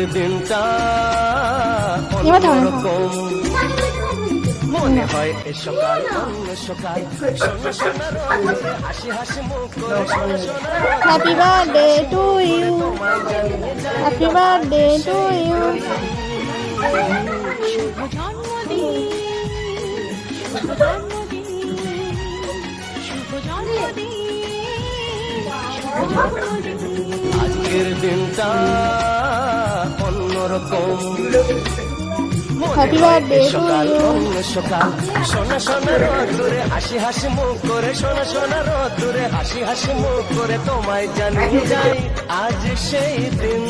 আজকের দিনটা অন্যরকম। মনে হয় এ সকাল অন্য সকাল। সোনা সোনা হাসি হাসি মুখ করে সোনা সোনা happy birthday to you happy birthday to you শুভ জন্মদিন শুভ জন্মদিন শুভ জন্মদিন আজকের দিনটা মনে হয় birthday এ to সকাল সকাল। সোনা সোনা রোদ্দুরে হাসি হাসি মুখ করে। সোনা সোনা রোদ্দুরে হাসি হাসি মুখ করে তোমায় জানিয়ে যাই আজ সেই দিন।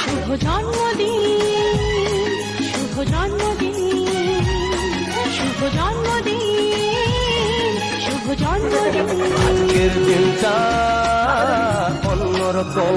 শুভ জন্মদিন শুভ জন্মদিন শুভ জন্মদিন শুভ জন্মদিন। আজকের দিনটা অন্যরকম।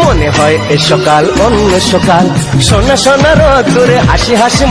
মনে হয় এ সকাল অন্য সকাল। সোনা সোনা দূরে হাসি হাসি